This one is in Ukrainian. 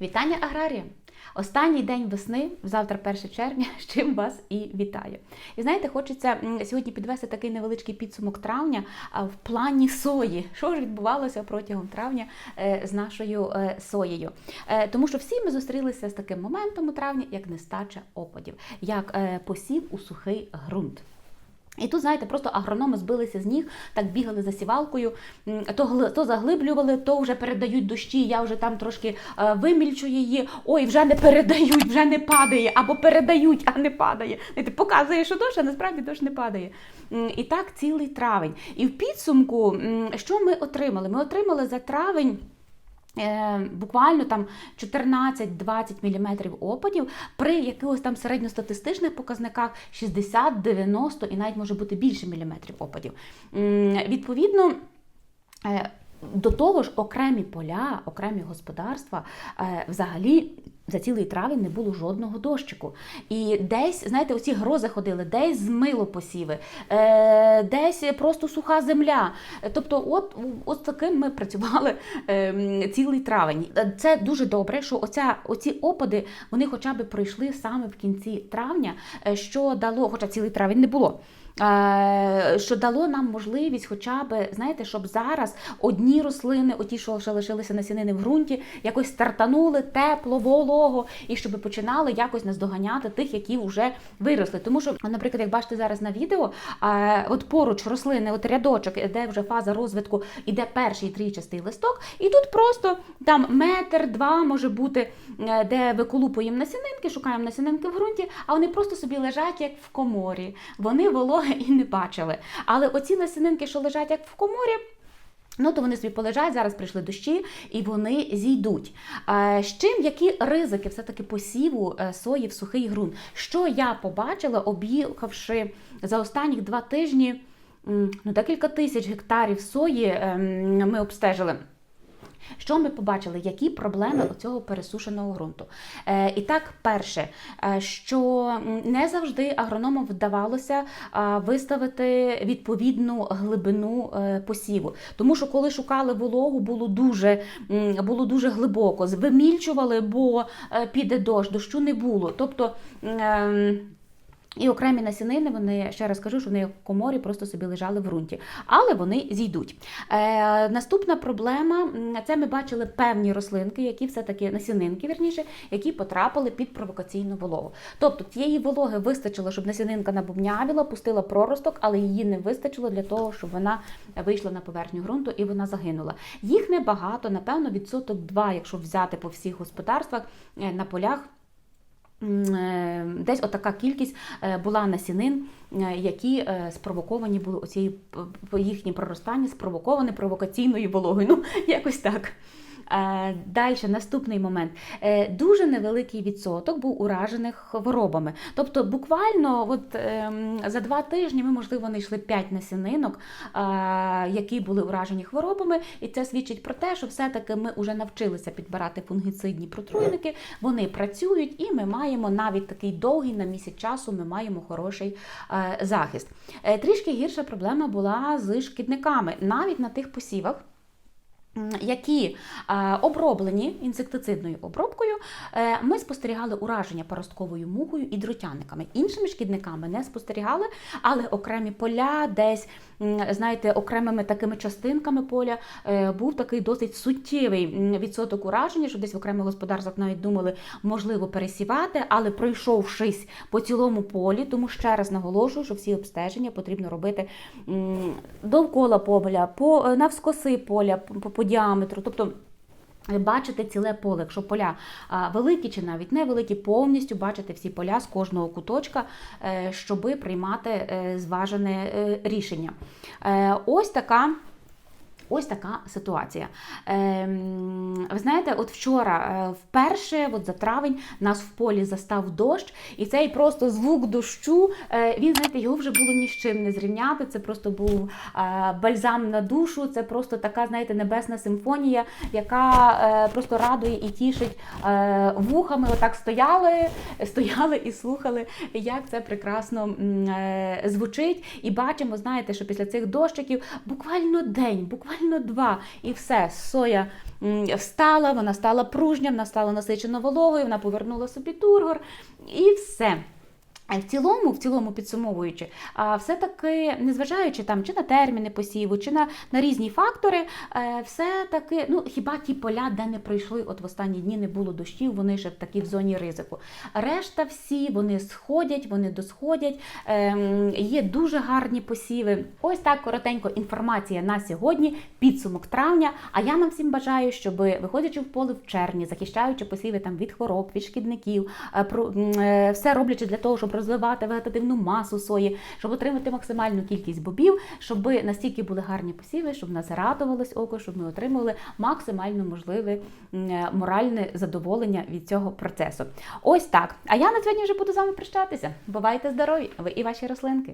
Вітання аграріям! Останній день весни, завтра 1 червня, з чим вас і вітаю. І знаєте, хочеться сьогодні підвести такий невеличкий підсумок травня в плані сої. Що ж відбувалося протягом травня е, з нашою е, соєю? Е, Тому що всі ми зустрілися з таким моментом у травні, як нестача опадів, як посів у сухий ґрунт. І тут, знаєте, просто агрономи збилися з ніг, так бігали за сівалкою, то, то заглиблювали, то вже передають дощі, я вже там трошки е, вимільчу її, ой, вже не передають, вже не падає, або передають, а не падає. Знаєте, показує, що дощ, а насправді дощ не падає. І так цілий травень. І в підсумку, що ми отримали? Ми отримали за травень. Е, Буквально там 14-20 мм опадів при якихось там середньостатистичних показниках 60-90 і навіть може бути більше міліметрів опадів. Відповідно. До того ж, окремі поля, окремі господарства е, взагалі за цілий травень не було жодного дощику. І десь, знаєте, оці грози ходили, десь змило посіви, е, десь просто суха земля. Тобто, от, от таким ми працювали е, цілий травень. Це дуже добре, що оця, оці опади вони хоча б пройшли саме в кінці травня, що дало, хоча цілий травень не було. Е, Що дало нам можливість, хоча б, знаєте, щоб зараз одні рослини, оті, що ще лишилися насінини в ґрунті, якось стартанули тепло, волого, і щоб починали якось наздоганяти тих, які вже виросли. Тому що, наприклад, як бачите зараз на відео, е, от поруч рослини, от рядочок, де вже фаза розвитку іде перший трійчастий листок, і тут просто там метр, два може бути, е, де виколупуємо насінинки, шукаємо насінинки в ґрунті, а вони просто собі лежать як в коморі. Вони вологи і не бачили. Але оці насінинки, що лежать як в коморі. Ну, то вони собі полежать, зараз прийшли дощі, і вони зійдуть. Е, з чим які ризики все-таки посіву е, сої в сухий ґрунт? Що я побачила, об'їхавши за останні два тижні ну, декілька тисяч гектарів сої ем, ми обстежили. Що ми побачили? Які проблеми цього пересушеного ґрунту? Е, і так, перше, е, що не завжди агрономам вдавалося виставити відповідну глибину е, посіву. Тому що коли шукали вологу, було дуже, було дуже глибоко. Вимільчували, бо е, піде дощ, дощу не було. Тобто. І окремі насінини, вони ще раз кажу, що вони в коморі просто собі лежали в ґрунті, але вони зійдуть. Е, наступна проблема це ми бачили певні рослинки, які все-таки насінинки, вірніше, які потрапили під провокаційну вологу. Тобто тієї вологи вистачило, щоб насінинка набубнявіла, пустила проросток, але її не вистачило для того, щоб вона вийшла на поверхню ґрунту і вона загинула. Їх небагато, напевно, відсоток 2, якщо взяти по всіх господарствах е, на полях. Е, Десь отака кількість е, була насінин, е, які спровоковані були оцією їхнє проростання, спровоковане провокаційною вологою. Ну, якось так. Далі, наступний момент. Е, Дуже невеликий відсоток був уражених хворобами. Тобто, буквально от, ем, за два тижні ми, можливо, знайшли 5 насінинок, які були уражені хворобами, і це свідчить про те, що все-таки ми вже навчилися підбирати фунгіцидні протруйники, вони працюють, і ми маємо навіть такий довгий на місяць часу, ми маємо хороший е, захист. Е, Трішки гірша проблема була з шкідниками, навіть на тих посівах. Які е, оброблені інсектицидною обробкою, е, ми спостерігали ураження паростковою мухою і дротяниками. Іншими шкідниками не спостерігали, але окремі поля, десь знаєте, окремими такими частинками поля е, був такий досить суттєвий відсоток ураження, що десь в окремих господарствах навіть думали, можливо, пересівати, але пройшовшись по цілому полі, тому ще раз наголошую, що всі обстеження потрібно робити довкола поля, по навскоси поля, по, по діаметру. Тобто Бачити ціле поле, якщо поля великі чи навіть невеликі, повністю бачити всі поля з кожного куточка, е, щоби приймати е, зважене е, рішення. Ось така. Ось така ситуація. Ем, ви знаєте, от вчора, е, вперше, от за травень, нас в полі застав дощ, і цей просто звук дощу, е, він, знаєте, його вже було ні з чим не зрівняти. Це просто був е, бальзам на душу, це просто така, знаєте, небесна симфонія, яка е, просто радує і тішить е, вухами. Отак стояли, стояли і слухали, як це прекрасно е, звучить. І бачимо, знаєте, що після цих дощиків буквально день, буквально буквально два. І все, соя встала, вона стала пружня, вона стала насичено вологою, вона повернула собі тургор і все. В цілому, в цілому підсумовуючи, все-таки, незважаючи там чи на терміни посіву, чи на, на різні фактори, е, все-таки, ну хіба ті поля, де не пройшли, от в останні дні не було дощів, вони ще такі в зоні ризику. Решта всі вони сходять, вони досходять. ем, Є дуже гарні посіви. Ось так коротенько інформація на сьогодні, підсумок травня. А я нам всім бажаю, щоб виходячи в поле в червні, захищаючи посіви там від хвороб, від шкідників, е, е, все роблячи для того, щоб розвивати вегетативну масу сої, щоб отримати максимальну кількість бобів, щоб настільки були гарні посіви, щоб нас радувалось око, щоб ми отримували максимально можливе е, моральне задоволення від цього процесу. Ось так. А я на сьогодні вже буду з вами прощатися. Бувайте здорові, ви і ваші рослинки.